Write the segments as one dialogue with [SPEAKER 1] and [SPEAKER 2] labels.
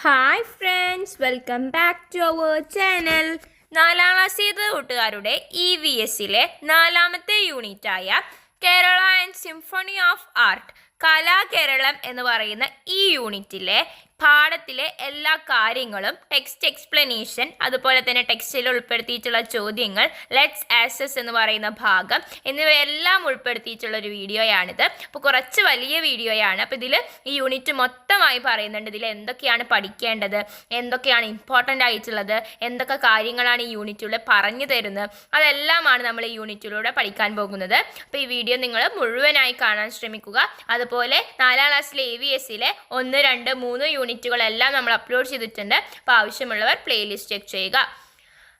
[SPEAKER 1] Hi friends welcome back to our channel നാലാം class ചെയ്ത കൂട്ടുകാരുടെ ഇ വി എസിലെ നാലാമത്തെ യൂണിറ്റായ Kerala and symphony of art Kalakeralam എന്ന് പറയുന്ന ഈ യൂണിറ്റിലെ പാഠത്തിലെ എല്ലാ കാര്യങ്ങളും ടെക്സ്റ്റ് എക്സ്പ്ലനേഷൻ അതുപോലെ തന്നെ ടെക്സ്റ്റിൽ ഉൾപ്പെടുത്തിയിട്ടുള്ള ചോദ്യങ്ങൾ ലെറ്റ്സ് ആസസ് എന്ന് പറയുന്ന ഭാഗം എന്നിവയെല്ലാം ഉൾപ്പെടുത്തിയിട്ടുള്ള ഒരു വീഡിയോയാണിത്. അപ്പോൾ കുറച്ച് വലിയ വീഡിയോയാണ്. അപ്പോൾ ഇതിൽ ഈ യൂണിറ്റ് മൊത്തമായി പറയുന്നുണ്ട്. ഇതിൽ എന്തൊക്കെയാണ് പഠിക്കേണ്ടത്? എന്തൊക്കെയാണ് ഇമ്പോർട്ടന്റ് ആയിട്ടുള്ളത്? എന്തൊക്കെ കാര്യങ്ങളാണ് ഈ യൂണിറ്റിലൂടെ പറഞ്ഞു തരുന്നത്? അതെല്ലാമാണ് നമ്മൾ ഈ യൂണിറ്റിലൂടെ പഠിക്കാൻ പോകുന്നത്. അപ്പോൾ ഈ വീഡിയോ നിങ്ങൾ മുഴുവനായി കാണാൻ ശ്രമിക്കുക. അതുപോലെ നാലാം ക്ലാസ്സിലെ എ വി എസിലെ ഒന്ന് രണ്ട് മൂന്ന് യൂണിറ്റുകളെല്ലാം നമ്മൾ അപ്ലോഡ് ചെയ്തിട്ടുണ്ട്. അപ്പോൾ ആവശ്യമുള്ളവർ പ്ലേലിസ്റ്റ് ചെക്ക് ചെയ്യുക.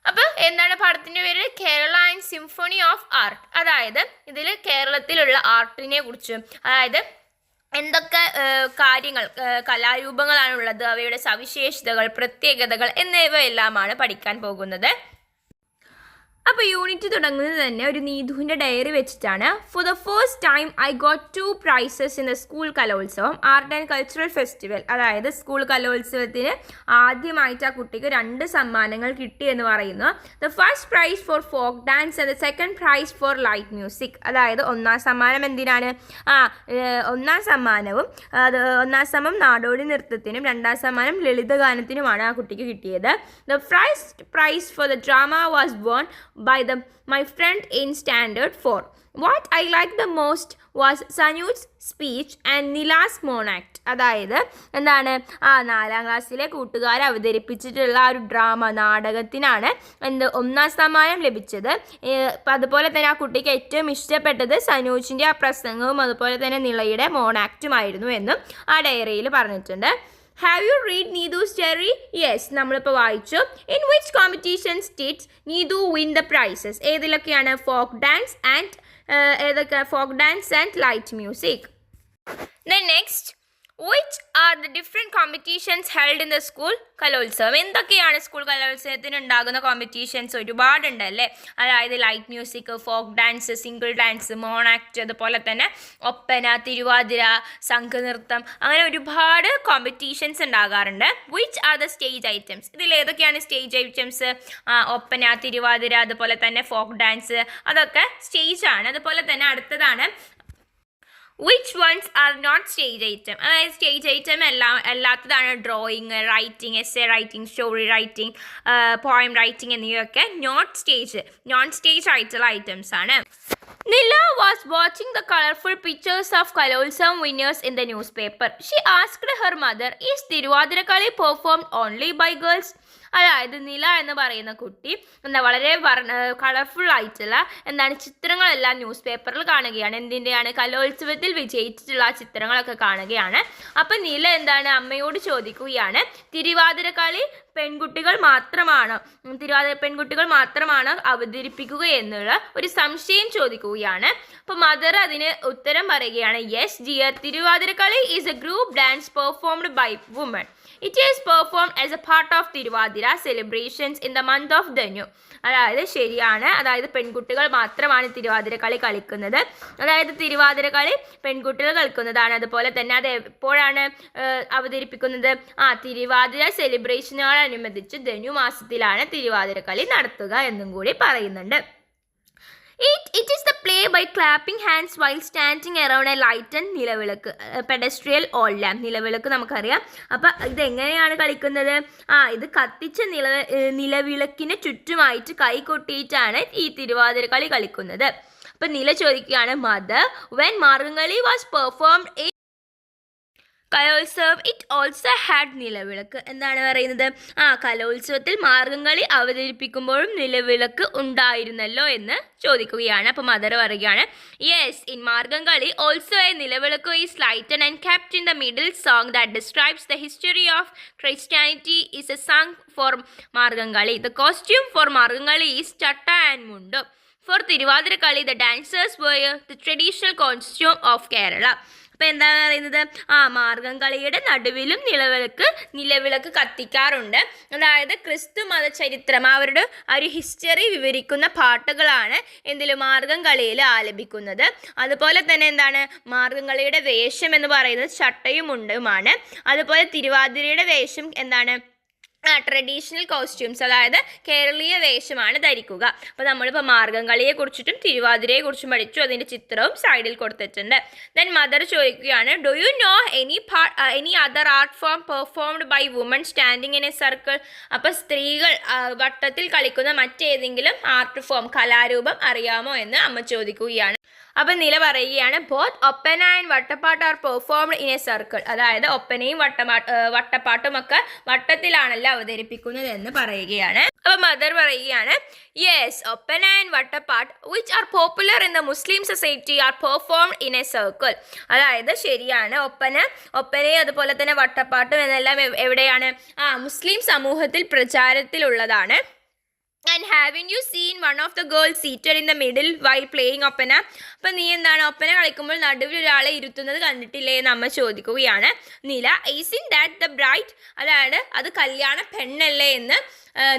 [SPEAKER 1] അപ്പോൾ എന്താണ് പാഠത്തിന്റെ പേര്? Kerala and symphony of art അതായത് ഇതിൽ കേരളത്തിലുള്ള ആർട്ടിനെ കുറിച്ചും. അതായത് എന്തൊക്കെ കാര്യങ്ങൾ കലാരൂപങ്ങളാണുള്ളത് അവയുടെ സവിശേഷതകൾ പ്രത്യേകതകൾ എന്നിവയെല്ലാമാണ് പഠിക്കാൻ പോകുന്നത്. അപ്പോൾ യൂണിറ്റ് തുടങ്ങുന്നത് തന്നെ ഒരു നീതുവിന്റെ ഡയറി വെച്ചിട്ടാണ്. For the first time I got two prizes in the school Kalolsavam art and cultural festival അതായത് സ്കൂൾ കലോത്സവത്തിന് ആദ്യമായിട്ട് ആ കുട്ടിക്ക് രണ്ട് സമ്മാനങ്ങൾ കിട്ടി എന്ന് പറയുന്നു. The first prize for folk dance and the second prize for light music അതായത് ഒന്നാം സമ്മാനം എന്തിനാണ്? ആ ഒന്നാം സമ്മാനവും അത് ഒന്നാം സമ്മാനം നാടോടി നൃത്തത്തിനും രണ്ടാം സമ്മാനം ലളിത ഗാനത്തിനുമാണ് ആ കുട്ടിക്ക് കിട്ടിയത്. The first prize for the drama was won by the my friend in standard 4 what i liked the most was Sanuj speech and നിലാസ് mono act അതായത് എന്താണ് ആ നാലാം ക്ലാസ്സിലെ കൂട്ടുകാർ അവതരിപ്പിച്ചിട്ടുള്ള ആ ഒരു ഡ്രാമ നാടകത്തിനാണ് എന്ത് ഒന്നാം സമ്മാനം ലഭിച്ചത്. അതുപോലെ തന്നെ ആ കുട്ടിക്ക് ഏറ്റവും ഇഷ്ടപ്പെട്ടത് സനൂജിന്റെ ആ പ്രസംഗവും അതുപോലെ തന്നെ നിളയുടെ മോണാക്റ്റുമായിരുന്നു എന്നും ആ ഡയറിയിൽ പറഞ്ഞിട്ടുണ്ട്. Have you read Neethu story yes നമ്മളിപ്പോൾ വായിച്ചു. In which competition states Neethu win the prizes ഏതിലൊക്കെയാണ് folk dance and ഏതൊക്കെ folk dance and light music the next which are the different competitions held in the school Kalolsavam? എന്തൊക്കെയാണ് school കലോത്സവത്തിന് ഉണ്ടാകുന്ന competitions ഒരുപാടുണ്ട് അല്ലേ? അതായത് light music folk dance single dance mono act അതുപോലെ തന്നെ ഒപ്പന തിരുവാതിര സംഘനൃത്തം അങ്ങനെ ഒരുപാട് കോമ്പറ്റീഷൻസ് ഉണ്ടാകാറുണ്ട്. Which are the stage items ഇതിൽ ഏതൊക്കെയാണ് സ്റ്റേജ് ഐറ്റംസ് ഒപ്പന തിരുവാതിര അതുപോലെ തന്നെ ഫോക്ക് ഡാൻസ് അതൊക്കെ സ്റ്റേജാണ് അതുപോലെ തന്നെ അടുത്തതാണ് which ones are not stage item അതായത് സ്റ്റേജ് ഐറ്റം എല്ലാം അല്ലാത്തതാണ് drawing writing essay writing story writing poem writing എന്നിവയൊക്കെ നോട്ട് സ്റ്റേജ് നോൺ സ്റ്റേജ് ആയിട്ടുള്ള ഐറ്റംസ് ആണ്. Nila was watching the colourful pictures of Kalolsavam winners in the newspaper she asked her mother is Thiruvathirakali perform only by girls അതായത് നില എന്ന് പറയുന്ന കുട്ടി എന്താ വളരെ colourful ആയിട്ടുള്ള എന്താണ് ചിത്രങ്ങളെല്ലാം ന്യൂസ് പേപ്പറിൽ കാണുകയാണ്. എന്തിന്റെയാണ് കലോത്സവത്തിൽ വിജയിച്ചിട്ടുള്ള ആ ചിത്രങ്ങളൊക്കെ കാണുകയാണ്. അപ്പം നില എന്താണ്? അമ്മയോട് ചോദിക്കുകയാണ്. തിരുവാതിരക്കളി പെൺകുട്ടികൾ മാത്രമാണ്. തിരുവാതിര പെൺകുട്ടികൾ മാത്രമാണ് അവതരിപ്പിക്കുക എന്നുള്ള ഒരു സംശയം ചോദിക്കുകയാണ്. അപ്പോൾ മദർ അതിന് ഉത്തരം പറയുകയാണ് yes dear Thiruvathirakali is a group dance performed by woman it is perform as a part of Thiruvathira celebrations in the month of Dhanu അതായത് ശരിയാണ്. അതായത് പെൺകുട്ടികൾ മാത്രമാണ് തിരുവാതിര കളി കളിക്കുന്നത്. അതായത് തിരുവാതിര കളി പെൺകുട്ടികൾ കളിക്കുന്നതാണ്. അതുപോലെ തന്നെ അത് എപ്പോഴാണ് അവതരിപ്പിക്കുന്നത്? ആ തിരുവാതിര സെലിബ്രേഷനുകളനുബന്ധിച്ച് ധനു മാസത്തിലാണ് തിരുവാതിര കളി നടത്തുക എന്നും കൂടി പറയുന്നുണ്ട്. It it is the play by clapping hands while standing around a light and nilavilakku pedestal all lamp നിലവിളക്ക് നമുക്കറിയാം. അപ്പം ഇതെങ്ങനെയാണ് കളിക്കുന്നത്? ആ ഇത് കത്തിച്ച നില നിലവിളക്കിന് ചുറ്റുമായിട്ട് കൈ കൊട്ടിയിട്ടാണ് ഈ തിരുവാതിര കളി കളിക്കുന്നത്. അപ്പം നില ചോദിക്കുകയാണ് mother when Margamkali was performed Kalolsavam. It also had nilavilakku. എന്നാണ് പറയുന്നത്? ആ കലോത്സവത്തിൽ മാർഗംകളി അവതരിപ്പിക്കുമ്പോഴും നിലവിളക്ക് ഉണ്ടായിരുന്നല്ലോ എന്ന് ചോദിക്കുകയാണ്. അപ്പം മദർ പറയുകയാണ് yes in Margamkali also a nilavilakku. Is lighten and captain in the middle song that describes the history of Christianity is a song for Margamkali the costume for Margamkali is chatta and മുണ്ടും for Thiruvathirakali the dancers boy the traditional costume of Kerala അപ്പോൾ എന്താണ് പറയുന്നത്? ആ മാർഗം കളിയുടെ നടുവിലും നിലവിളക്ക് നിലവിളക്ക് കത്തിക്കാറുണ്ട്. അതായത് ക്രിസ്തു മത ചരിത്രം അവരുടെ ഒരു ഹിസ്റ്ററി വിവരിക്കുന്ന പാട്ടുകളാണ് എന്തിലും മാർഗം കളിയിൽ ആലപിക്കുന്നത്. അതുപോലെ തന്നെ എന്താണ്? മാർഗം കളിയുടെ വേഷം എന്ന് പറയുന്നത് ചട്ടയും മുണ്ടുമാണ് അതുപോലെ തിരുവാതിരയുടെ വേഷം എന്താണ്? ട്രഡീഷണൽ കോസ്റ്റ്യൂംസ് അതായത് കേരളീയ വേഷമാണ് ധരിക്കുക. അപ്പോൾ നമ്മളിപ്പോൾ മാർഗംകളിയെ കുറിച്ചിട്ടും തിരുവാതിരയെ കുറിച്ചും പഠിച്ചു അതിന്റെ ചിത്രവും സൈഡിൽ കൊടുത്തിട്ടുണ്ട്. ദെൻ മദർ ചോദിക്കുകയാണ് do you know any any other art form performed by woman standing in a circle അപ്പോൾ സ്ത്രീകൾ ആ, വട്ടത്തിൽ കളിക്കുന്ന മറ്റേതെങ്കിലും ആർട്ട് ഫോം കലാരൂപം അറിയാമോ എന്ന് അമ്മ ചോദിക്കുകയാണ്. അപ്പം നില പറയുകയാണ് both Oppana and Vattappattu are performed in a circle അതായത് ഒപ്പനയും ഏർ വട്ടപ്പാട്ടും ഒക്കെ വട്ടത്തിലാണല്ലോ അവതരിപ്പിക്കുന്നത് എന്ന് പറയുകയാണ്. അപ്പം മദർ പറയുകയാണ് yes Oppana and Vattappattu which are popular in the Muslim society are performed in a circle അതായത് ശരിയാണ് ഒപ്പന ഒപ്പനയും അതുപോലെ തന്നെ വട്ടപ്പാട്ടും എന്നെല്ലാം എവിടെയാണ്? ആ മുസ്ലിം സമൂഹത്തിൽ പ്രചാരത്തിലുള്ളതാണ്. And have you seen one of the girl seated in the middle why playing Oppana അപ്പം നീ എന്താണ് ഒപ്പന കളിക്കുമ്പോൾ നടുവിൽ ഒരാളെ ഇരുത്തുന്നത് കണ്ടിട്ടില്ലേ എന്ന് അമ്മ ചോദിക്കുകയാണ്. Nila is in that the bright അതായത് അത് കല്യാണ പെണ്ണല്ലേ എന്ന്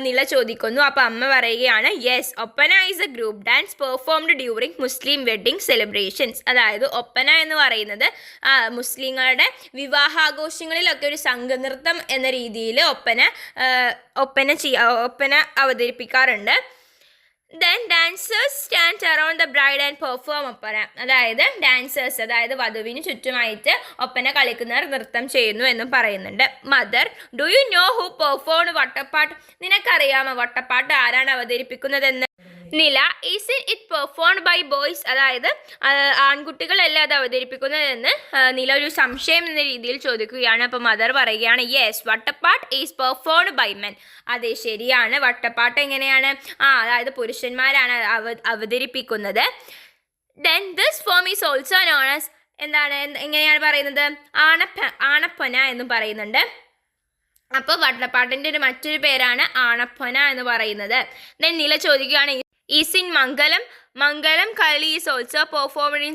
[SPEAKER 1] നില ചോദിക്കുന്നു. അപ്പോൾ അമ്മ പറയുകയാണ് yes Oppana is a group dance performed during Muslim wedding celebrations അതായത് ഒപ്പന എന്ന് പറയുന്നത് മുസ്ലിങ്ങളുടെ വിവാഹാഘോഷങ്ങളിലൊക്കെ ഒരു സംഘനൃത്തം എന്ന രീതിയിൽ ഒപ്പന ഒപ്പന ചെയ്യ ഒപ്പന അവതരിപ്പിക്കാറുണ്ട് then dancers stand around the bride and perform Oppana അതായത് ഡാൻസേഴ്സ് അതായത് വധുവിന് ചുറ്റുമായിട്ട് ഒപ്പന കളിക്കുന്നവർ നൃത്തം ചെയ്യുന്നു എന്നും പറയുന്നുണ്ട്. Mother do you know who perform Vattappattu? നിനക്കറിയാമോ വട്ടപ്പാട്ട് ആരാണ് അവതരിപ്പിക്കുന്നതെന്ന്? Nila. Is it performed by boys അതായത് ആൺകുട്ടികളല്ല അത് അവതരിപ്പിക്കുന്നതെന്ന് നില ഒരു സംശയം എന്ന രീതിയിൽ ചോദിക്കുകയാണ്. അപ്പോൾ മദർ പറയുകയാണ് yes Vattappattu is performed by men അതെ ശരിയാണ്. വട്ടപ്പാട്ട് എങ്ങനെയാണ്? ആ അതായത് പുരുഷന്മാരാണ് അവ അവതരിപ്പിക്കുന്നത്. Then this form is also known as എന്താണ് എങ്ങനെയാണ് പറയുന്നത്? ആണപ്പ ആണപ്പൊന എന്നും പറയുന്നുണ്ട്. അപ്പോൾ വട്ടപ്പാട്ടിന്റെ ഒരു മറ്റൊരു പേരാണ് ആണപ്പൊന എന്ന് പറയുന്നത്. ദെൻ നില ചോദിക്കുകയാണ് is in Mangalamkali is also performed in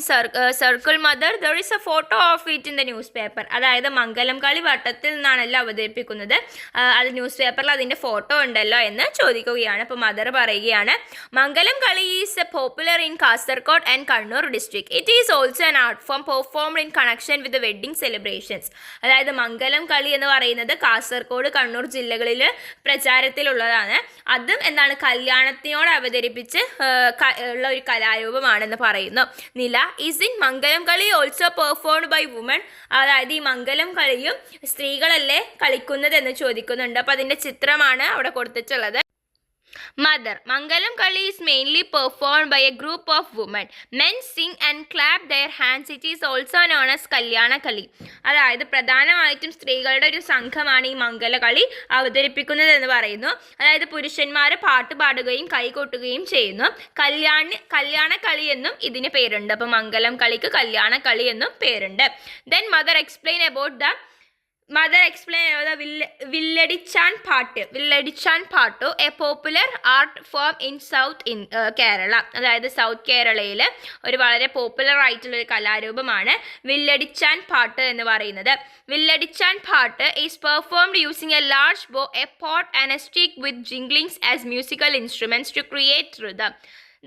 [SPEAKER 1] circle mother there is a photo of it in the newspaper അതായത് മംഗലം കളി വട്ടത്തിൽ നിന്നാണല്ലോ അവതരിപ്പിക്കുന്നത്. ആ, അത് ന്യൂസ് പേപ്പറിൽ അതിന്റെ ഫോട്ടോ ഉണ്ടല്ലോ എന്ന് ചോദിക്കുകയാണ്. അപ്പോൾ മദർ പറയുകയാണ് Mangalamkali is a popular in Kasaragod and Kannur district it is also an art form performed in connection with wedding celebrations അതായത് മംഗലം കളി എന്ന് പറയുന്നത് കാസർഗോഡ് കണ്ണൂർ ജില്ലകളിൽ പ്രചാരത്തിലുള്ളതാണ്. അതും എന്താണ് കല്യാണത്തിനോട് അവതരിപ്പിച്ച് ഉള്ള ക- ഉള്ള ഒരു കലാരൂപമാണെന്ന് പറയുന്നു. നില is in Mangalam kali also performed by woman അതായത് ഈ മംഗലം കളിയും സ്ത്രീകളല്ലേ കളിക്കുന്നത് എന്ന് ചോദിക്കുന്നുണ്ട്. അപ്പോൾ അതിന്റെ ചിത്രമാണ് അവിടെ കൊടുത്തിട്ടുള്ളത്. Mother Mangalamkali is mainly performed by a group of woman men sing and clap their hands it is also known as Kalyanakali അതായത് പ്രധാനമായിട്ടും സ്ത്രീകളുടെ ഒരു സംഘമാണ് ഈ മംഗല കളി അവതരിപ്പിക്കുന്നത് എന്ന് പറയുന്നു. അതായത് പുരുഷന്മാർ പാട്ട് പാടുകയും കൈകൊട്ടുകയും ചെയ്യുന്നു. കല്യാണ കല്യാണ കളി എന്നും ഇതിന് പേരുണ്ട്. അപ്പോൾ മംഗലം കളിക്ക് കല്യാണ കളി എന്നും പേരുണ്ട്. Then mother explain about the mother explain villa Villadichanpattu Villadichanpattu a popular art form in south in Kerala അതായത് സൗത്ത് കേരളയിൽ ഒരു വളരെ പോപ്പുലർ ആയിട്ടുള്ള ഒരു കലാരൂപമാണ് വില്ലടിച്ചാൻ പാട്ട് എന്ന് പറയുന്നത്. Villadichanpattu is performed using a large bow a pot and a stick with jinglings as musical instruments to create rhythm.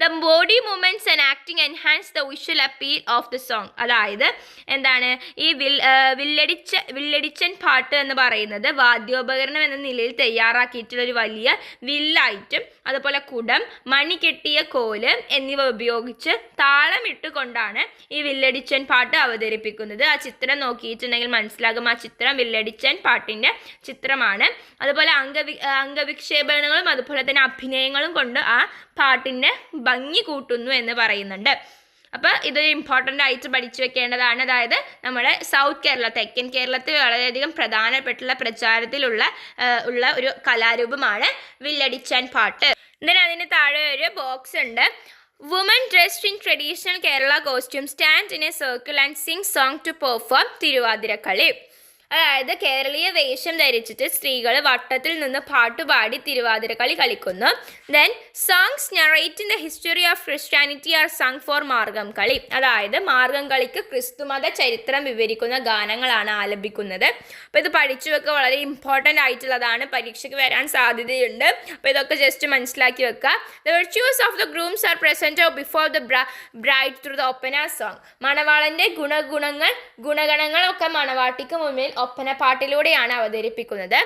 [SPEAKER 1] The body movements and acting enhance the visual appeal of the song അതായത് എന്താണ്? ഈ will വില്ലടിച്ച വില്ലടിച്ചൻ പാട്ട് എന്ന് പറയുന്നത് വാദ്യോപകരണം എന്ന നിലയിൽ തയ്യാറാക്കിയിട്ടുള്ള ഒരു വലിയ വില്ലായിട്ടും അതുപോലെ കുടം മണി കെട്ടിയ കോൽ എന്നിവ ഉപയോഗിച്ച് താളമിട്ടുകൊണ്ടാണ് ഈ വില്ലടിച്ചൻ പാട്ട് അവതരിപ്പിക്കുന്നത്. ആ ചിത്രം നോക്കിയിട്ടുണ്ടെങ്കിൽ മനസ്സിലാകും. ആ ചിത്രം വില്ലടിച്ചൻ പാട്ടിന്റെ ചിത്രമാണ്. അതുപോലെ അംഗവി അംഗവിക്ഷേപണങ്ങളും അതുപോലെ തന്നെ അഭിനയങ്ങളും കൊണ്ട് ആ പാട്ടിന്റെ ഭംഗി കൂട്ടുന്നു എന്ന് പറയുന്നുണ്ട്. അപ്പോൾ ഇതൊരു ഇമ്പോർട്ടന്റ് ആയിട്ട് പഠിച്ചു വെക്കേണ്ടതാണ്. അതായത് നമ്മുടെ സൗത്ത് കേരള തെക്കൻ കേരളത്തിൽ വളരെയധികം പ്രധാനപ്പെട്ടുള്ള പ്രചാരത്തിലുള്ള ഉള്ള ഒരു കലാരൂപമാണ് വില്ലടിച്ചാൻ പാട്ട്. then അതിന് താഴെ ഒരു ബോക്സ് ഉണ്ട്. Woman dressed in traditional Kerala costume stand in a circle and sing song to perform Thiruvathirakali. അതായത് കേരളീയ വേഷം ധരിച്ചിട്ട് സ്ത്രീകൾ വട്ടത്തിൽ നിന്ന് പാട്ടുപാടി തിരുവാതിരക്കളി കളിക്കുന്നു. Then songs narrate in the history of Christianity are sung for Margamkali. അതായത് മാർഗം കളിക്ക് ക്രിസ്തുമത ചരിത്രം വിവരിക്കുന്ന ഗാനങ്ങളാണ് ആലപിക്കുന്നത്. അപ്പോൾ ഇത് പഠിച്ചു വെക്കുക വളരെ ഇമ്പോർട്ടന്റ് ആയിട്ടുള്ളതാണ്. പരീക്ഷയ്ക്ക് വരാൻ സാധ്യതയുണ്ട്. അപ്പോൾ ഇതൊക്കെ ജസ്റ്റ് മനസ്സിലാക്കി വെക്കുക the virtues of the grooms are present before the bride through the Oppana song മണവാളന്റെ ഗുണഗുണങ്ങൾ ഗുണഗണങ്ങളൊക്കെ മണവാട്ടിക്ക് മുന്നിൽ ഒപ്പന പാട്ടിലൂടെയാണ് അവതരിപ്പിക്കുന്നത്.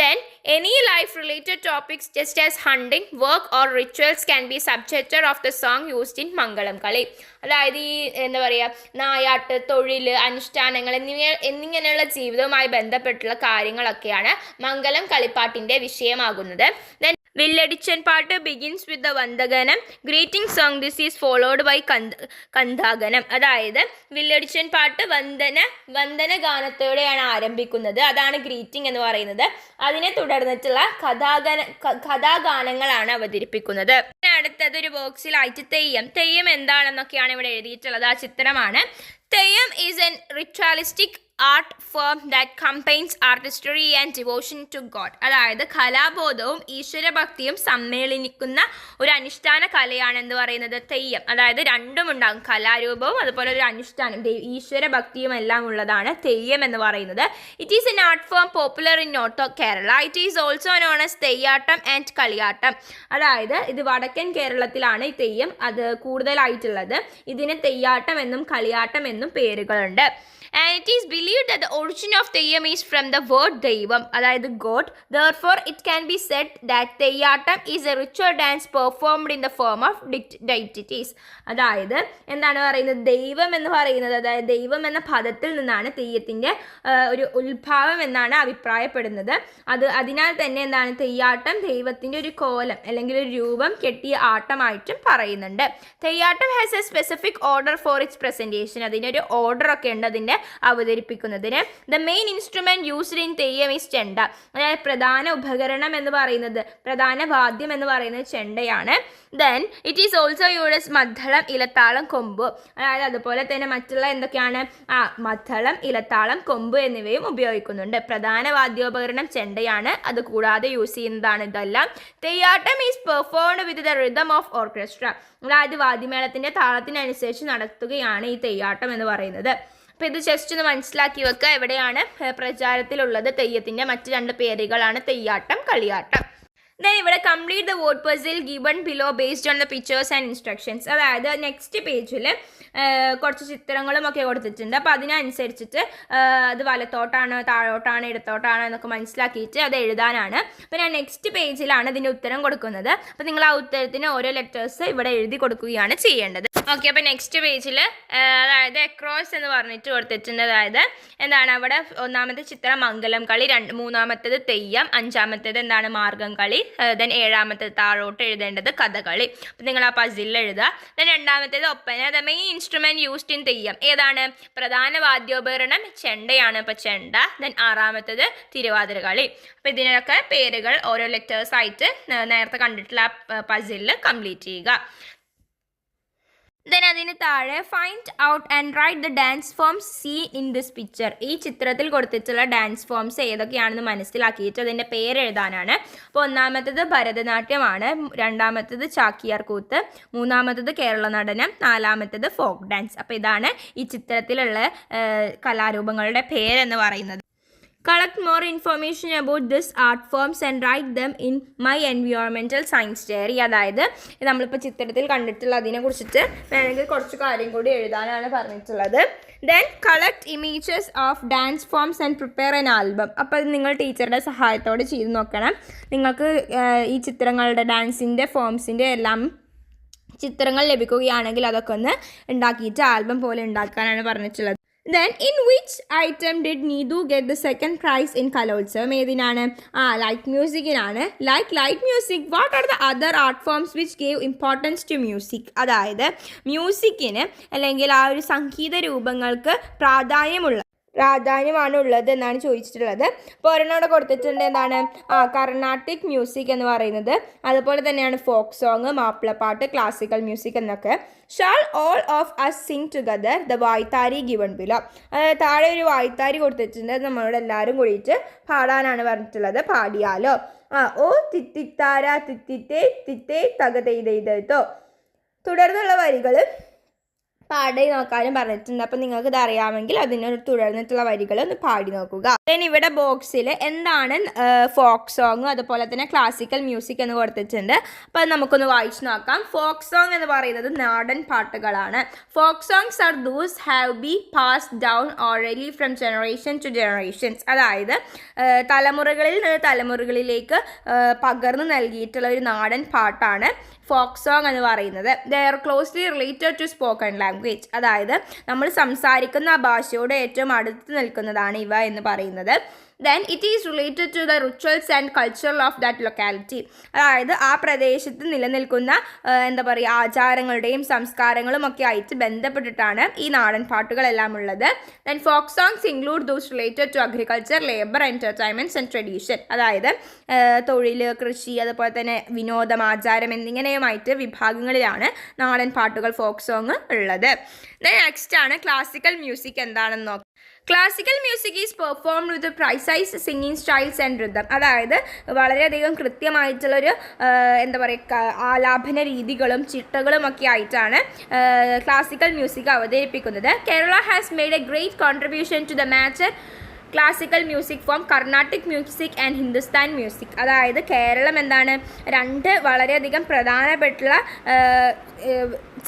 [SPEAKER 1] Then any life related topics just as hunting work or rituals can be subjected of the song used in Mangalamkali. അതായത് ഈ എന്താ പറയുക നായാട്ട് തൊഴിൽ അനുഷ്ഠാനങ്ങൾ എന്നിവ എന്നിങ്ങനെയുള്ള ജീവിതവുമായി ബന്ധപ്പെട്ടുള്ള കാര്യങ്ങളൊക്കെയാണ് മംഗളം കളിപ്പാട്ടിന്റെ വിഷയമാകുന്നത്. Then Villadichanpattu begins with the Vandaganam. Greeting song this is followed by Kanta Kandhaganam അതായത് വില്ലടിച്ചൻ പാട്ട് വന്ദന വന്ദന ഗാനത്തോടെയാണ് ആരംഭിക്കുന്നത്. അതാണ് ഗ്രീറ്റിംഗ് എന്ന് പറയുന്നത്. അതിനെ തുടർന്നിട്ടുള്ള കഥാഗാന കഥാഗാനങ്ങളാണ് അവതരിപ്പിക്കുന്നത്. അടുത്തത് ഒരു ബോക്സിലായിട്ട് തെയ്യം. തെയ്യം എന്താണെന്നൊക്കെയാണ് ഇവിടെ എഴുതിയിട്ടുള്ളത്. ആ ചിത്രമാണ് Theyyam is an ritualistic art form that combines artistry and devotion to God അതായത് കലാബോധവും ഈശ്വരഭക്തിയും സമ്മേളനിക്കുന്ന ഒരു അനുഷ്ഠാന കലയാണ് എന്ന് പറയുന്നത് തെയ്യം. അതായത് രണ്ടും ഉണ്ടാകും. കലാരൂപവും അതുപോലെ ഒരു അനുഷ്ഠാനം. ഈശ്വരഭക്തിയും എല്ലാം ഉള്ളതാണ് തെയ്യം എന്ന് പറയുന്നത്. It is an art form popular in north of Kerala it is also known as Theyyattam and Kaliyattam. അതായത് ഇത് വടക്കൻ കേരളത്തിലാണ് ഈ തെയ്യം അത് കൂടുതലായിട്ടുള്ളത്. ഇതിനെ തെയ്യാട്ടം എന്നും കളിയാട്ടം എന്നും പേരുകളുണ്ട്. And it is believe the origin of Theyyam is from the word daivam അതായത് God therefore it can be set that Theyyattam is a ritual dance performed in the form of deities അതായത് എന്താണ് പറയുന്നത്? ദൈവം എന്ന് പറയുന്നത് അതായത് ദൈവം എന്ന പദത്തിൽ നിന്നാണ് തെയ്യത്തിന്റെ ഒരു ഉത്ഭാവം എന്നാണ് അഭിപ്രായപ്പെടുന്നത്. അത് അതിനാൽ തന്നെ എന്താണ്? തെയ്യാട്ടം ദൈവത്തിന്റെ ഒരു കോലം അല്ലെങ്കിൽ ഒരു രൂപം കെട്ടിയ ആട്ടമായിട്ടും പറയുന്നുണ്ട്. Theyyattam has a specific order for its presentation അതിനൊരു ഓർഡർ ഒക്കെ ഉണ്ട്. അതിന്റെ അവതരിപ്പിക്കുന്നതിന്. The main instrument used in Theyyam is chenda. അതായത് പ്രധാന ഉപകരണം എന്ന് പറയുന്നത് പ്രധാന വാദ്യം എന്ന് പറയുന്നത് ചെണ്ടയാണ്. Then it is also uses maddalam elathalam kombu. അതായത് അതുപോലെ തന്നെ മറ്റുള്ള എന്തൊക്കെയാണ്? ആ മദ്ദളം ഇലത്താളം കൊമ്പ് എന്നിവയും ഉപയോഗിക്കുന്നുണ്ട്. പ്രധാന വാദ്യോപകരണം ചെണ്ടയാണ്. അത് കൂടാതെ യൂസ് ചെയ്യുന്നതാണ് ഇതെല്ലാം. Theyyattam is performed with the rhythm of orchestra അതായത് വാദ്യമേളത്തിന്റെ താളത്തിനനുസരിച്ച് നടത്തുകയാണ് ഈ തെയ്യാട്ടം എന്ന് പറയുന്നത്. അപ്പോൾ ഇത് ജസ്റ്റ് ഒന്ന് മനസ്സിലാക്കി വെക്കുക എവിടെയാണ് പ്രചാരത്തിലുള്ളത് തെയ്യത്തിന്റെ മറ്റ് രണ്ട് പേരുകളാണ് തെയ്യാട്ടം കളിയാട്ടം. ദെൻ ഇവിടെ complete the word puzzle given below based on the pictures and instructions അതായത് നെക്സ്റ്റ് പേജിൽ കുറച്ച് ചിത്രങ്ങളും ഒക്കെ കൊടുത്തിട്ടുണ്ട്. അപ്പോൾ അതിനനുസരിച്ചിട്ട് അത് വലത്തോട്ടാണ് താഴോട്ടാണ് ഇടത്തോട്ടാണ് എന്നൊക്കെ മനസ്സിലാക്കിയിട്ട് അത് എഴുതാനാണ്. അപ്പോൾ ഞാൻ നെക്സ്റ്റ് പേജിലാണ് ഇതിന്റെ ഉത്തരം കൊടുക്കുന്നത്. അപ്പോൾ നിങ്ങൾ ആ ഉത്തരത്തിന് ഓരോ ലെറ്റേഴ്സ് ഇവിടെ എഴുതി കൊടുക്കുകയാണ് ചെയ്യേണ്ടത്. ഓക്കെ അപ്പോൾ നെക്സ്റ്റ് പേജിൽ അതായത് എക്രോസ് എന്ന് പറഞ്ഞിട്ട് കൊടുത്തിട്ടുണ്ട്. അതായത് എന്താണ് അവിടെ ഒന്നാമത്തെ ചിത്രം മംഗലം കളി രണ്ട് മൂന്നാമത്തേത് തെയ്യം അഞ്ചാമത്തേത് എന്താണ് മാർഗം കളി ദെൻ ഏഴാമത്തെ താഴോട്ട് എഴുതേണ്ടത് കഥകളി. അപ്പം നിങ്ങൾ ആ പസിൽ എഴുതുക. ദെൻ രണ്ടാമത്തേത് Oppana the main instrument used in Theyyam. ഏതാണ്? പ്രധാന വാദ്യോപകരണം ചെണ്ടയാണ്. അപ്പോൾ ചെണ്ട ദെൻ ആറാമത്തേത് തിരുവാതിര കളി. അപ്പോൾ ഇതിനൊക്കെ പേരുകൾ ഓരോ ലെറ്റേഴ്സ് ആയിട്ട് നേരത്തെ കണ്ടിട്ടുള്ള പസിലിൽ കംപ്ലീറ്റ് ചെയ്യുക. ദെൻ അതിന് താഴെ find out and write the dance forms see in this picture ഈ ചിത്രത്തിൽ കൊടുത്തിട്ടുള്ള ഡാൻസ് ഫോംസ് ഏതൊക്കെയാണെന്ന് മനസ്സിലാക്കിയിട്ട് അതിന്റെ പേര് എഴുതാനാണ്. അപ്പോൾ ഒന്നാമത്തത് ഭരതനാട്യമാണ് രണ്ടാമത്തത് ചാക്കിയാർ കൂത്ത് മൂന്നാമത്തത് കേരള നടനം നാലാമത്തത് ഫോക്ക് ഡാൻസ്. അപ്പോൾ ഇതാണ് ഈ ചിത്രത്തിലുള്ള കലാരൂപങ്ങളുടെ പേരെന്ന് പറയുന്നത്. Collect more information about this art forms and write them in my environmental science diary. അതായത് നമ്മളിപ്പോൾ ചിത്രത്തിൽ കണ്ടിട്ടുള്ള അതിനെ കുറിച്ചിട്ട് വേണമെങ്കിൽ കുറച്ച് കാര്യം കൂടി എഴുതാനാണ് പറഞ്ഞിട്ടുള്ളത്. Then collect images of dance forms and prepare an album അപ്പോൾ അത് നിങ്ങൾ ടീച്ചറുടെ സഹായത്തോടെ ചെയ്ത് നോക്കണം. നിങ്ങൾക്ക് ഈ ചിത്രങ്ങളുടെ ഡാൻസിന്റെ ഫോംസിന്റെ എല്ലാം ചിത്രങ്ങൾ ലഭിക്കുകയാണെങ്കിൽ അതൊക്കെ ഒന്ന് ഉണ്ടാക്കിയിട്ട് ആൽബം പോലെ ഉണ്ടാക്കാനാണ് പറഞ്ഞിട്ടുള്ളത്. Then in which item did Neethu get the second prize in Kalolsavam ഏതിനാണ്? ആ light മ്യൂസിക്കിനാണ് like light music what are the other art forms which gave importance to music അതായത് മ്യൂസിക്കിന് അല്ലെങ്കിൽ ആ ഒരു സംഗീത രൂപങ്ങൾക്ക് പ്രാധാന്യമുള്ള പ്രാധാന്യമാണ് ഉള്ളത് എന്നാണ് ചോദിച്ചിട്ടുള്ളത്. അപ്പോൾ ഒരെണ്ണോടെ കൊടുത്തിട്ടുണ്ട്. എന്താണ്? ആ കർണാട്ടിക് മ്യൂസിക് എന്ന് പറയുന്നത്. അതുപോലെ തന്നെയാണ് folk song Mappilappattu classical music എന്നൊക്കെ. Shall all of us sing together the vaythari given below. താഴെ ഒരു വായ്ത്താരി കൊടുത്തിട്ടുണ്ട്. നമ്മളോട് എല്ലാവരും കൂടിയിട്ട് പാടാനാണ് പറഞ്ഞിട്ടുള്ളത്. പാടിയാലോ? ആ ഓ തിത്തിത്താര തിത്തിത്തേ തിത്തേ തകതെയ്തെയ്തോ തുടർന്നുള്ള വരികൾ പാടി നോക്കാനും പറഞ്ഞിട്ടുണ്ട്. അപ്പോൾ നിങ്ങൾക്ക് ഇത് അറിയാമെങ്കിൽ അതിനോട് തുടർന്നിട്ടുള്ള വരികൾ ഒന്ന് പാടി നോക്കുക. ദെൻ ഇവിടെ ബോക്സിൽ എന്താണ് ഫോക്ക് സോങ് അതുപോലെ തന്നെ ക്ലാസിക്കൽ മ്യൂസിക് എന്ന് കൊടുത്തിട്ടുണ്ട്. അപ്പോൾ നമുക്കൊന്ന് വായിച്ചു നോക്കാം. ഫോക്ക് സോങ് എന്ന് പറയുന്നത് നാടൻ പാട്ടുകളാണ്. Folk songs are those have be pass down already from generation to generations അതായത് തലമുറകളിൽ നിന്ന് തലമുറകളിലേക്ക് പകർന്നു നൽകിയിട്ടുള്ള ഒരു നാടൻ പാട്ടാണ്. ഫോക്ക് സോങ് എന്ന് പറയുന്നത്. The are closely related to spoken language അതായത് നമ്മൾ സംസാരിക്കുന്ന ഭാഷയോട് ഏറ്റവും അടുത്ത് നിൽക്കുന്നതാണ് ഇവ എന്ന് പറയുന്നത്. Then it is related to the rituals and culture of that locality അതായത് ആ പ്രദേശത്ത് നിലനിൽക്കുന്ന എന്താ പറയുക ആചാരങ്ങളുടെയും സംസ്കാരങ്ങളും ഒക്കെ ആയിട്ട് ബന്ധപ്പെട്ടിട്ടാണ് ഈ നാടൻ പാട്ടുകളെല്ലാം ഉള്ളത്. Then folk songs include those related to agriculture labour entertainments and tradition അതായത് തൊഴിൽ കൃഷി അതുപോലെ തന്നെ വിനോദം ആചാരം എന്നിങ്ങനെയുമായിട്ട് വിഭാഗങ്ങളിലാണ് നാടൻ പാട്ടുകൾ ഫോക്ക് സോങ് ഉള്ളത്. നെക്സ്റ്റ് ആണ് ക്ലാസിക്കൽ മ്യൂസിക് എന്താണെന്ന് നോക്കാം. Classical music is perform with precise singing styles and rhythm അതായത് വളരെയധികം കൃത്യമായിട്ടുള്ളൊരു എന്താ പറയുക ആലാപന രീതികളും ചിട്ടകളും ഒക്കെ ആയിട്ടാണ് ക്ലാസിക്കൽ മ്യൂസിക് അവതരിപ്പിക്കുന്നത്. Kerala has made a great contribution to the major classical music form Carnatic music and Hindustan music അതായത് കേരളം എന്താണ്? രണ്ട് വളരെയധികം പ്രധാനപ്പെട്ടുള്ള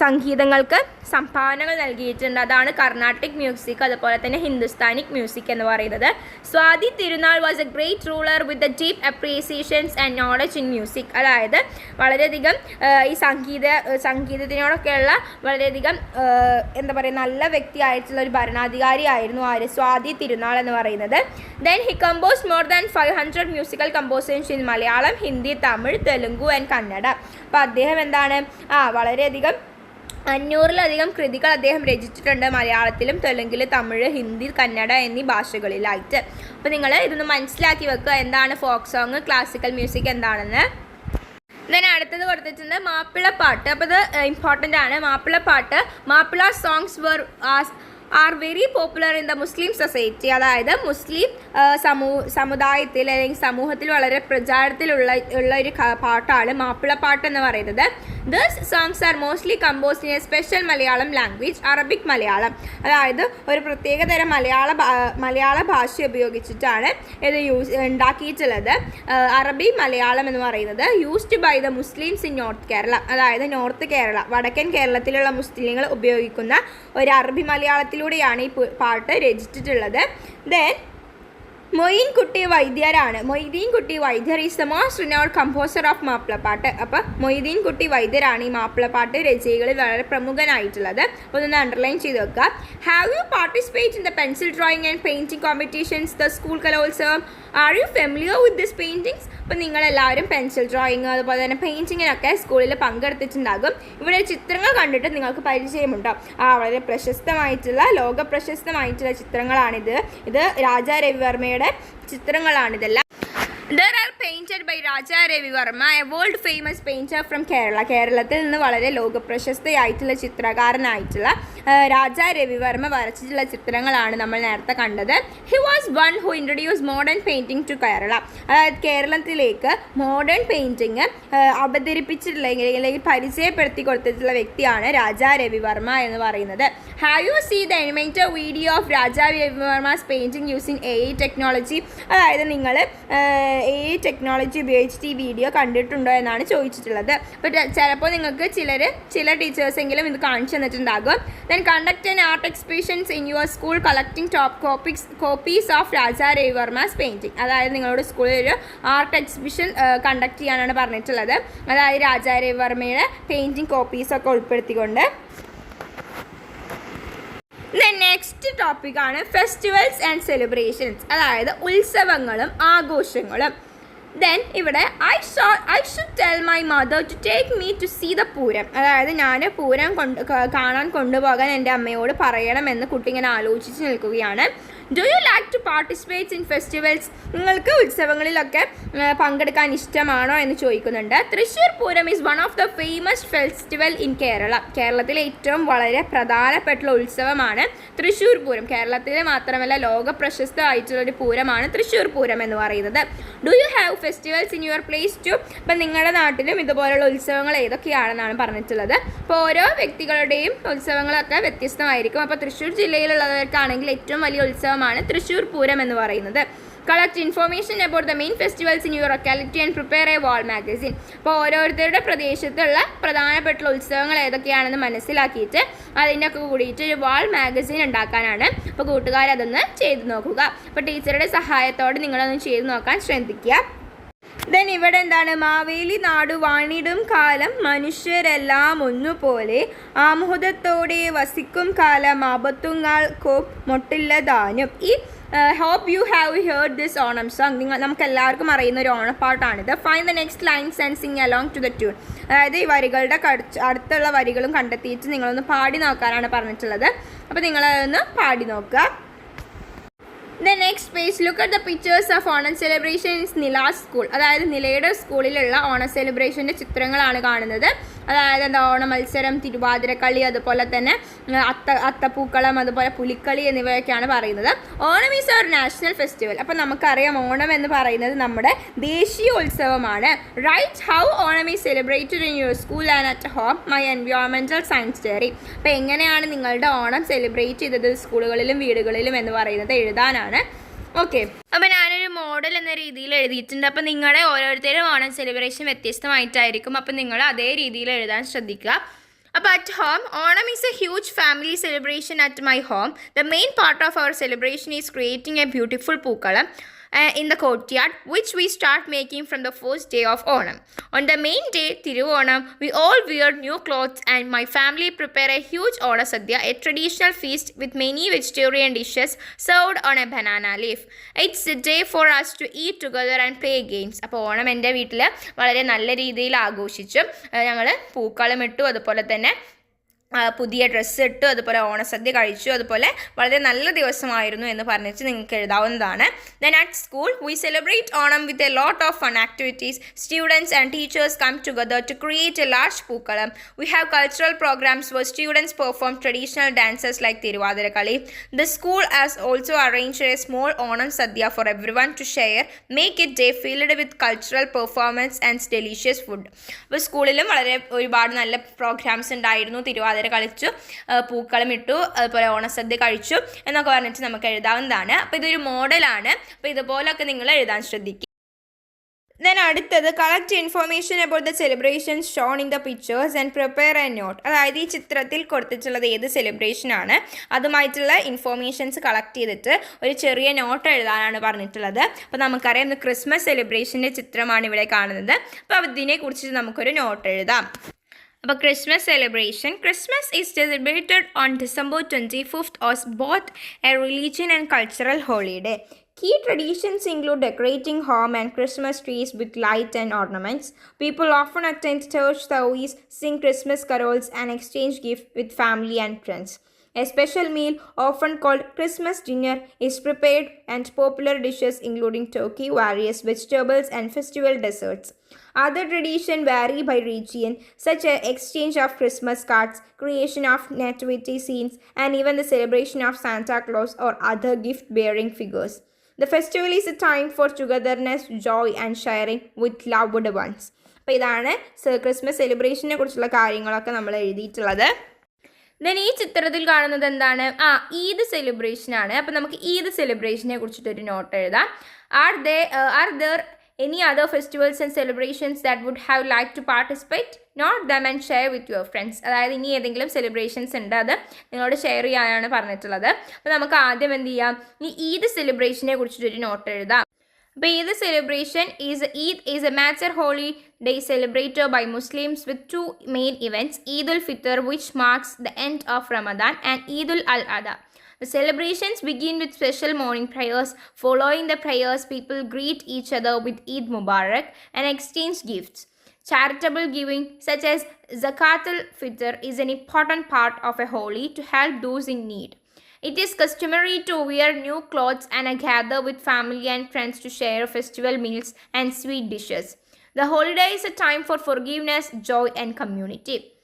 [SPEAKER 1] സംഗീതങ്ങൾക്ക് സംഭാവനകൾ നൽകിയിട്ടുണ്ട്. അതാണ് കർണാട്ടിക് മ്യൂസിക് അതുപോലെ തന്നെ ഹിന്ദുസ്ഥാനിക് മ്യൂസിക് എന്ന് പറയുന്നത്. Swathi Thirunal was a great ruler with a deep appreciations and knowledge in music അതായത് വളരെയധികം ഈ സംഗീത സംഗീതത്തിനോടൊക്കെയുള്ള വളരെയധികം എന്താ പറയുക നല്ല വ്യക്തിയായിട്ടുള്ള ഒരു ഭരണാധികാരി ആയിരുന്നു ആര്? സ്വാതി തിരുനാൾ എന്ന് പറയുന്നത്. Then he compose more than five hundred musical compositions in Malayalam Hindi Tamil Telugu and Kannada അപ്പോൾ അദ്ദേഹം എന്താണ്? ആ വളരെയധികം അഞ്ഞൂറിലധികം കൃതികൾ അദ്ദേഹം രചിച്ചിട്ടുണ്ട് മലയാളത്തിലും തെലുങ്കിൽ തമിഴ് ഹിന്ദി കന്നഡ എന്നീ ഭാഷകളിലായിട്ട്. അപ്പോൾ നിങ്ങൾ ഇതൊന്ന് മനസ്സിലാക്കി വെക്കുക. എന്താണ് ഫോക്ക് സോങ് ക്ലാസിക്കൽ മ്യൂസിക് എന്താണെന്ന്. ദെൻ അടുത്തത് കൊടുത്തിട്ടുണ്ട് മാപ്പിളപ്പാട്ട്. അപ്പോൾ ഇത് ഇമ്പോർട്ടന്റ് ആണ്. Mappilappattu Mappila songs were are very popular in the Muslim society അതായത് മുസ്ലിം സമൂ സമുദായത്തിൽ അല്ലെങ്കിൽ സമൂഹത്തിൽ വളരെ പ്രചാരത്തിലുള്ള ഉള്ള ഒരു പാട്ടാണ് മാപ്പിളപ്പാട്ട് എന്ന് പറയുന്നത്. These songs are mostly composed in a special Malayalam language Arabic Malayalam അതായത് ഒരു പ്രത്യേക തരം മലയാള മലയാള ഭാഷ ഉപയോഗിച്ചിട്ടാണ് ഇത് യൂസ് ഉണ്ടാക്കിയിട്ടുള്ളത്. അറബി മലയാളം എന്ന് പറയുന്നത് used by the Muslims in north Kerala അതായത് നോർത്ത് കേരള വടക്കൻ കേരളത്തിലുള്ള മുസ്ലിങ്ങൾ ഉപയോഗിക്കുന്ന ഒരു അറബി മലയാളത്തിലൂടെയാണ് ഈ പാട്ട് രചിച്ചിട്ടുള്ളത്. ദെൻ മൊയ്തീൻ കുട്ടി വൈദ്യരാണ്. Moideen Kutty Vaidyar is the most renowned composer of Mappilappattu. അപ്പോൾ മൊയ്തീൻ കുട്ടി വൈദ്യരാണ് ഈ മാപ്പിളപ്പാട്ട് രചയികളിൽ വളരെ പ്രമുഖനായിട്ടുള്ളത്. ഒന്ന് അണ്ടർലൈൻ ചെയ്ത് വെക്കുക have you participate in the pencil drawing and painting competitions the school Kalolsavam? Are you familiar with this paintings നിങ്ങൾ എല്ലാവരും പെൻസിൽ ഡ്രോയിങ് അതുപോലെ തന്നെ പെയിന്റിങ്ങിനൊക്കെ സ്കൂളിൽ പങ്കെടുത്തിട്ടുണ്ടാകും. ഇവിടെ ചിത്രങ്ങൾ കണ്ടിട്ട് നിങ്ങൾക്ക് പരിചയമുണ്ടോ ആ വളരെ പ്രശസ്തമായിട്ടുള്ള ലോക പ്രശസ്തമായിട്ടുള്ള ചിത്രങ്ങളാണിത്. ഇത് രാജാ രവിവർമ്മയുടെ ചിത്രങ്ങളാണിതെല്ലാം there are painted by Raja Ravi Varma a world famous painter from Kerala കേരളത്തിൽ നിന്ന് വളരെ ലോകപ്രശസ്തയായിട്ടുള്ള ചിത്രകാരനായിട്ടുള്ള രാജാ രവിവർമ്മ വരച്ചിട്ടുള്ള ചിത്രങ്ങളാണ് നമ്മൾ നേരത്തെ കണ്ടത്. He was one who introduce modern painting to Kerala അതായത് കേരളത്തിലേക്ക് മോഡേൺ പെയിന്റിങ് അവതരിപ്പിച്ചിട്ടുള്ള അല്ലെങ്കിൽ പരിചയപ്പെടുത്തി കൊടുത്തിട്ടുള്ള വ്യക്തിയാണ് രാജാ രവിവർമ്മ എന്ന് പറയുന്നത്. Have you see the animator video of Raja Ravi Varma's painting using A I technology അതായത് നിങ്ങൾ എ ഐ ടെക്നോളജി ഉപയോഗിച്ചിട്ട് ഈ വീഡിയോ കണ്ടിട്ടുണ്ടോ എന്നാണ് ചോദിച്ചിട്ടുള്ളത്. അപ്പോൾ ചിലപ്പോൾ നിങ്ങൾക്ക് ചിലർ ചില ടീച്ചേഴ്സെങ്കിലും ഇത് കാണിച്ചു തന്നിട്ടുണ്ടാകും. Then conduct an art exhibitions in your school collecting top copies copies of Raja Ravi Varma's painting അതായത് നിങ്ങളുടെ സ്കൂളിൽ ഒരു ആർട്ട് എക്സിബിഷൻ കണ്ടക്ട് ചെയ്യാനാണ് പറഞ്ഞിട്ടുള്ളത്. അതായത് രാജാ രവിവർമ്മയുടെ പെയിന്റിങ് കോപ്പീസൊക്കെ ഉൾപ്പെടുത്തിക്കൊണ്ട്. ദെൻ നെക്സ്റ്റ് ടോപ്പിക്കാണ് ഫെസ്റ്റിവൽസ് ആൻഡ് സെലിബ്രേഷൻസ് അതായത് ഉത്സവങ്ങളും ആഘോഷങ്ങളും. ദെൻ ഇവിടെ I show I should tell my mother to take me to see the Pooram. അതായത് ഞാൻ പൂരം കൊണ്ട് കാണാൻ കൊണ്ടുപോകാൻ എന്റെ അമ്മയോട് പറയണമെന്ന് കുട്ടി ഇങ്ങനെ ആലോചിച്ച് നിൽക്കുകയാണ്. Do you like to participate in festivals നിങ്ങൾക്ക് ഉത്സവങ്ങളിലൊക്കെ പങ്കെടുക്കാൻ ഇഷ്ടമാണോ എന്ന് ചോദിക്കുന്നുണ്ട്. Thrissur Pooram is one of the famous festival in Kerala കേരളത്തിലെ ഏറ്റവും വളരെ പ്രധാനപ്പെട്ടുള്ള ഉത്സവമാണ് തൃശ്ശൂർ പൂരം. കേരളത്തിലെ മാത്രമല്ല ലോക പ്രശസ്തമായിട്ടുള്ളൊരു പൂരമാണ് തൃശ്ശൂർ പൂരം എന്ന് പറയുന്നത്. Do you have festivals in your place too ഇപ്പം നിങ്ങളുടെ നാട്ടിലും ഇതുപോലുള്ള ഉത്സവങ്ങൾ ഏതൊക്കെയാണെന്നാണ് പറഞ്ഞിട്ടുള്ളത്. അപ്പോൾ ഓരോ വ്യക്തികളുടെയും ഉത്സവങ്ങളൊക്കെ വ്യത്യസ്തമായിരിക്കും. അപ്പോൾ തൃശ്ശൂർ ജില്ലയിലുള്ളവർക്കാണെങ്കിൽ ഏറ്റവും വലിയ ഉത്സവമാണ് തൃശ്ശൂർ പൂരം എന്ന് പറയുന്നത്. Collect information about the main festivals in your locality and prepare a wall magazine അപ്പോൾ ഓരോരുത്തരുടെ പ്രദേശത്തുള്ള പ്രധാനപ്പെട്ടുള്ള ഉത്സവങ്ങൾ ഏതൊക്കെയാണെന്ന് മനസ്സിലാക്കിയിട്ട് അതിന്റെ ഒക്കെ കൂടിയിട്ട് ഒരു വാൾ മാഗസിൻ ഉണ്ടാക്കാനാണ് അപ്പോൾ കൂട്ടുകാരതൊന്ന് ചെയ്തു നോക്കുക. അപ്പോൾ ടീച്ചറുടെ സഹായത്തോടെ നിങ്ങളൊന്ന് ചെയ്തു നോക്കാൻ ശ്രദ്ധിക്കുക. ദെൻ ഇവിടെ എന്താണ്? മാവേലി നാടു വാണിടും കാലം മനുഷ്യരെല്ലാം ഒന്നുപോലെ ആമുഹൂതത്തോടെ വസിക്കും കാലം ആപത്തുങ്ങൾക്കോ മൊട്ടില്ല ദാനും ഈ hope you have heard this Onam song നിങ്ങൾ നമുക്ക് എല്ലാവർക്കും അറിയുന്ന ഒരു ഓണപ്പാട്ടാണിത് find the next lines and sing along to the tune അതായത് ഈ വരികളുടെ അടുത്തുള്ള വരികളും കണ്ടെത്തിയിട്ട് നിങ്ങളൊന്ന് പാടി നോക്കാനാണ് പറഞ്ഞിട്ടുള്ളത്. അപ്പോൾ നിങ്ങളതൊന്ന് പാടി നോക്കുക. The next page look at the pictures of Onam celebration in Nila's school അതായത് നിലയുടെ സ്കൂളിലുള്ള ഓണ സെലിബ്രേഷന്റെ ചിത്രങ്ങളാണ് കാണുന്നത്. അതായത് എന്താ ഓണ മത്സരം തിരുവാതിരക്കളി അതുപോലെ തന്നെ അത്ത അത്തപ്പൂക്കളം അതുപോലെ പുലിക്കളി എന്നിവയൊക്കെയാണ് പറയുന്നത്. Onam is our national festival. അപ്പം നമുക്കറിയാം ഓണം എന്ന് പറയുന്നത് നമ്മുടെ ദേശീയോത്സവമാണ് right how Onam is celebrated in your school and at home my എൻവയോൺമെന്റൽ science diary അപ്പോൾ എങ്ങനെയാണ് നിങ്ങളുടെ ഓണം സെലിബ്രേറ്റ് ചെയ്തത്? സ്കൂളുകളിലും വീടുകളിലും എന്ന് പറയുന്നത് എഴുതാനാണ്. ഓക്കെ. അപ്പോൾ ഞാനൊരു മോഡൽ എന്ന രീതിയിൽ എഴുതിയിട്ടുണ്ട്. അപ്പോൾ നിങ്ങളുടെ ഓരോരുത്തരും ഓണം സെലിബ്രേഷൻ വ്യത്യസ്തമായിട്ടായിരിക്കും. അപ്പോൾ നിങ്ങൾ അതേ രീതിയിൽ എഴുതാൻ ശ്രദ്ധിക്കുക. അപ്പോൾ at home Onam is a huge family celebration at my home the main part of our celebration is creating a beautiful pookalam. In the courtyard, which we start making from the first day of Onam. On the main day, Tiruvanam, we all wear new clothes and my family prepare a huge Ona Sadhya, a traditional feast with many vegetarian dishes served on a banana leaf. It's a day for us to eat together and play games. അപ്പോൾ ഓണം എന്റെ വീട്ടിൽ വളരെ നല്ല രീതിയിൽ ആഘോഷിച്ചു ഞങ്ങൾ പൂക്കളം ഇട്ടു അതുപോലെ തന്നെ പുതിയ ഡ്രസ്സ് ഇട്ടു അതുപോലെ ഓണസദ്യ കഴിച്ചു അതുപോലെ വളരെ നല്ല ദിവസമായിരുന്നു എന്ന് പറഞ്ഞിട്ട് നിങ്ങൾക്ക് എഴുതാവുന്നതാണ്. Then at school we celebrate Onam with a lot of fun activities students and teachers come together to create a large pookalam we have cultural programs for students perform traditional dances like Thiruvathirakali the school as also arrange a small Onam sadya for everyone to share make it day filled with cultural performance and delicious food അപ്പോൾ സ്കൂളിലും വളരെ ഒരുപാട് നല്ല programmes ഉണ്ടായിരുന്നു. തിരുവാതിര കളിച്ചു പൂക്കളം ഇട്ടു അതുപോലെ ഓണസദ്യ കഴിച്ചു എന്നൊക്കെ പറഞ്ഞിട്ട് നമുക്ക് എഴുതാവുന്നതാണ്. അപ്പോൾ ഇതൊരു മോഡലാണ്. അപ്പോൾ ഇതുപോലൊക്കെ നിങ്ങൾ എഴുതാൻ ശ്രദ്ധിക്കുക. ദെൻ അടുത്തത് collect information about the celebrations shown in the pictures and prepare a note അതായത് ഈ ചിത്രത്തിൽ കൊടുത്തിട്ടുള്ളത് ഏത് സെലിബ്രേഷൻ ആണ്. അതുമായിട്ടുള്ള ഇൻഫോർമേഷൻസ് കളക്ട് ചെയ്തിട്ട് ഒരു ചെറിയ നോട്ട് എഴുതാനാണ് പറഞ്ഞിട്ടുള്ളത്. അപ്പോൾ നമുക്കറിയാം ഇന്ന് ക്രിസ്മസ് സെലിബ്രേഷന്റെ ചിത്രമാണ് ഇവിടെ കാണുന്നത്. അപ്പോൾ അതിനെക്കുറിച്ച് നമുക്കൊരു നോട്ട് എഴുതാം. അപ്പോൾ Christmas celebration Christmas is celebrated on December twenty fifth as both a religion and cultural holiday Key traditions include decorating home and Christmas trees with light and ornaments. People often attend church service, sing Christmas carols, and exchange gifts with family and friends. A special meal, often called Christmas dinner, is prepared and popular dishes including turkey, various vegetables, and festival desserts. Other traditions vary by region, such as exchange of Christmas cards, creation of nativity scenes, and even the celebration of Santa Claus or other gift-bearing figures. The festival is a time for togetherness, joy, and sharing with loved ones. അപ്പോൾ ഇതാണ് Christmas സെലിബ്രേഷനെ കുറിച്ചുള്ള കാര്യങ്ങളൊക്കെ നമ്മൾ എഴുതിയിട്ടുള്ളത് then ഈ ചിത്രത്തിൽ കാണുന്നത് എന്താണ് ആ ഈദ് സെലിബ്രേഷൻ ആണ് അപ്പോൾ നമുക്ക് ഈദ് സെലിബ്രേഷനെ കുറിച്ചിട്ടൊരു നോട്ട് എഴുതാം are they are there any other festivals and celebrations that would have liked to participate? Note them and share with your friends അതായത് ഇനി ഏതെങ്കിലും സെലിബ്രേഷൻസ് ഉണ്ട് അത് നിങ്ങളോട് ഷെയർ ചെയ്യാനാണ് പറഞ്ഞിട്ടുള്ളത്. അപ്പോൾ നമുക്ക് ആദ്യം എന്ത് ചെയ്യാം? ഈ ഈദ് സെലിബ്രേഷനെ കുറിച്ചിട്ടൊരു നോട്ട് എഴുതാം. അപ്പോൾ Eid celebration is Eid is a major holy day celebrated by Muslims with two main events Eid ul Fitr which marks the end of Ramadan and Eid ul al Adha The celebrations begin with special morning prayers. Following the prayers, people greet each other with Eid Mubarak and exchange gifts. Charitable giving, such as Zakat al Fitr, is an important part of a holy to help those in need. It is customary to wear new clothes and gather with family and friends to share festival meals and sweet dishes. The holiday is a time for forgiveness, joy, and community.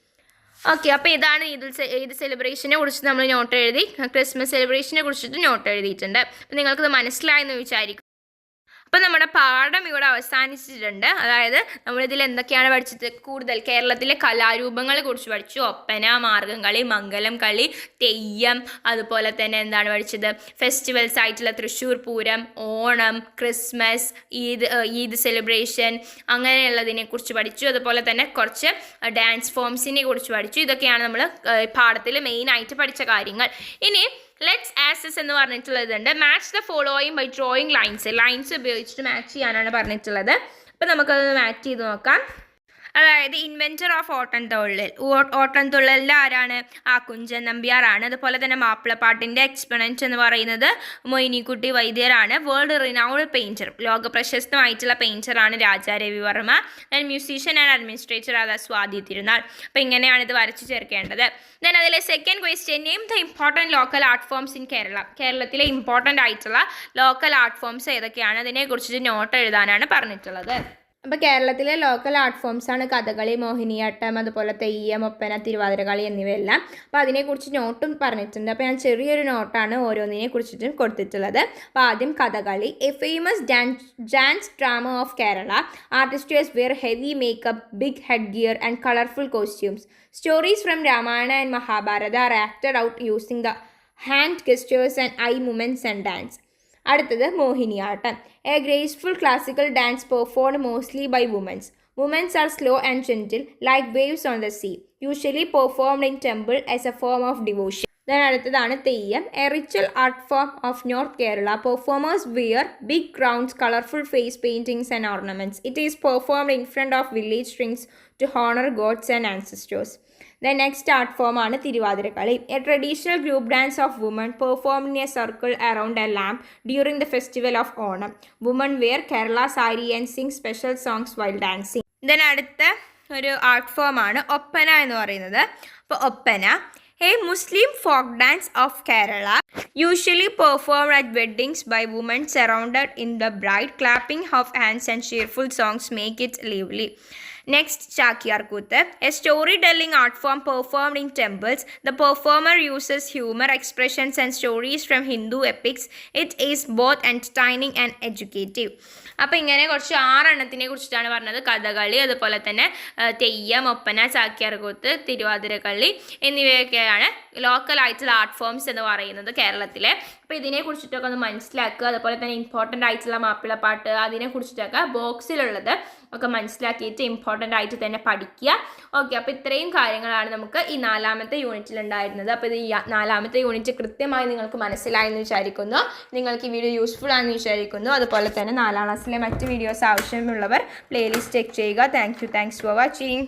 [SPEAKER 1] Okay അപ്പോൾ ഇതാണ് ഈദ് ഈദ് സെലിബ്രേഷനെ കുറിച്ച് നമ്മൾ not എഴുതി. Christmas സെലിബ്രേഷനെ കുറിച്ചിട്ട് not എഴുതിയിട്ടുണ്ട്. അപ്പോൾ നിങ്ങൾക്കത് മനസ്സിലായെന്ന് വിചാരിക്കും അപ്പോൾ നമ്മുടെ പാഠം ഇവിടെ അവസാനിച്ചിട്ടുണ്ട്. അതായത് നമ്മളിതിൽ എന്തൊക്കെയാണ് പഠിച്ചത്? കൂടുതൽ കേരളത്തിലെ കലാരൂപങ്ങളെ കുറിച്ച് പഠിച്ചു. ഒപ്പന മാർഗം കളി മംഗലം കളി തെയ്യം അതുപോലെ തന്നെ എന്താണ് പഠിച്ചത്? ഫെസ്റ്റിവൽസ് ആയിട്ടുള്ള തൃശ്ശൂർ പൂരം ഓണം ക്രിസ്മസ് ഈദ് ഈദ് സെലിബ്രേഷൻ അങ്ങനെയുള്ളതിനെ കുറിച്ച് പഠിച്ചു. അതുപോലെ തന്നെ കുറച്ച് ഡാൻസ് ഫോംസിനെ കുറിച്ച് പഠിച്ചു. ഇതൊക്കെയാണ് നമ്മൾ പാഠത്തിൽ മെയിനായിട്ട് പഠിച്ച കാര്യങ്ങൾ. ഇനി ലെറ്റ്സ് ആസസ് എന്ന് പറഞ്ഞിട്ടുള്ളതുണ്ട് match the following by drawing lines lines ഉപയോഗിച്ചിട്ട് മാച്ച് ചെയ്യാനാണ് പറഞ്ഞിട്ടുള്ളത്. അപ്പം നമുക്കത് മാച്ച് ചെയ്ത് നോക്കാം. അതായത് ഇൻവെന്റർ ഓഫ് ഓട്ടൻതുള്ളൽ ഓട്ടൻ ഓട്ടൻതുള്ളലിൽ ആരാണ്? ആ കുഞ്ചൻ നമ്പ്യാറാണ് അതുപോലെ തന്നെ മാപ്പിളപ്പാട്ടിന്റെ എക്സ്പെണന്റ് എന്ന് പറയുന്നത് മൊയ്നിക്കുട്ടി വൈദ്യരാണ് വേൾഡ് റിനൗൾഡ് പെയിന്റർ ലോക പ്രശസ്തമായിട്ടുള്ള പെയിന്ററാണ് Raja Ravi Varma then musician and administrator അതാ സ്വാതി തിരുനാൾ. അപ്പോൾ ഇങ്ങനെയാണ് ഇത് വരച്ചു ചേർക്കേണ്ടത്. ദെൻ അതിലെ second question name the important local art forms in Kerala കേരളത്തിലെ ഇമ്പോർട്ടന്റ് ആയിട്ടുള്ള ലോക്കൽ ആർട്ട് ഫോംസ് ഏതൊക്കെയാണ്? അതിനെക്കുറിച്ച് നോട്ട് എഴുതാനാണ് പറഞ്ഞിട്ടുള്ളത്. അപ്പോൾ കേരളത്തിലെ ലോക്കൽ ആർട്ട് ഫോംസാണ് കഥകളി മോഹിനിയാട്ടം അതുപോലെ തെയ്യം ഒപ്പന തിരുവാതിരകളി എന്നിവയെല്ലാം. അപ്പോൾ അതിനെക്കുറിച്ച് നോട്ടും പറഞ്ഞിട്ടുണ്ട്. അപ്പോൾ ഞാൻ ചെറിയൊരു നോട്ടാണ് ഓരോന്നിനെ കുറിച്ചിട്ടും കൊടുത്തിട്ടുള്ളത്. അപ്പോൾ ആദ്യം Kathakali. A famous dance dance drama of Kerala artists wear heavy makeup big head gear and colourful costumes stories from Ramayana and Mahabharata are acted out using the hand gestures and eye movements and dance അടുത്തത് Mohiniyattam. A graceful classical dance performed mostly by womens womens are slow and gentle like waves on the sea usually performed in temple as a form of devotion then അടുത്തതാണ് Theyyam. A ritual art form of north Kerala performers wear big crowns colourful face paintings and ornaments it is performed in front of village strings to honour gods and ancestors the next art form ആണ് Thiruvathirakali a traditional group dance of women perform in a circle around a lamp during the festival of Onam women wear Kerala sari and sing special songs while dancing then അടുത്ത ഒരു art form ആണ് ഒപ്പന എന്ന് പറയുന്നത്. അപ്പോൾ Oppana a Muslim folk dance of Kerala usually perform at weddings by women surrounded in the bride clapping of hands and cheerful songs make it lively. Next, Chakyar a story telling art form performed in temples. The performer uses humour expressions and stories from Hindu epics. It is both entertaining and educative. അപ്പോൾ ഇങ്ങനെ കുറച്ച് ആറെണ്ണത്തിനെ കുറിച്ചിട്ടാണ് പറഞ്ഞത് കഥകളി അതുപോലെ തന്നെ തെയ്യം ഒപ്പന ചാക്യാർകൂത്ത് തിരുവാതിരക്കളി എന്നിവയൊക്കെയാണ് local ആയിട്ടുള്ള art forms എന്ന് പറയുന്നത് കേരളത്തിലെ അപ്പോൾ ഇതിനെ കുറിച്ചിട്ടൊക്കെ ഒന്ന് മനസ്സിലാക്കുക അതുപോലെ തന്നെ ഇമ്പോർട്ടന്റ് ആയിട്ടുള്ള മാപ്പിളപ്പാട്ട് അതിനെ കുറിച്ചിട്ടൊക്കെ ബോക്സിലുള്ളത് ഒക്കെ മനസ്സിലാക്കിയിട്ട് ഇമ്പോർട്ടന്റ് ആയിട്ട് തന്നെ പഠിക്കുക. ഓക്കെ അപ്പോൾ ഇത്രയും കാര്യങ്ങളാണ് നമുക്ക് ഈ നാലാമത്തെ യൂണിറ്റിൽ ഉണ്ടായിരുന്നത്. അപ്പോൾ ഇത് ഈ നാലാമത്തെ യൂണിറ്റ് കൃത്യമായി നിങ്ങൾക്ക് മനസ്സിലായെന്ന് വിചാരിക്കുന്നു. നിങ്ങൾക്ക് ഈ വീഡിയോ യൂസ്ഫുൾ ആണെന്ന് വിചാരിക്കുന്നു. അതുപോലെ തന്നെ നാലാം ക്ലാസ്സിലെ മറ്റ് വീഡിയോസ് ആവശ്യമുള്ളവർ പ്ലേലിസ്റ്റ് ചെക്ക് ചെയ്യുക. Thank you thanks for watching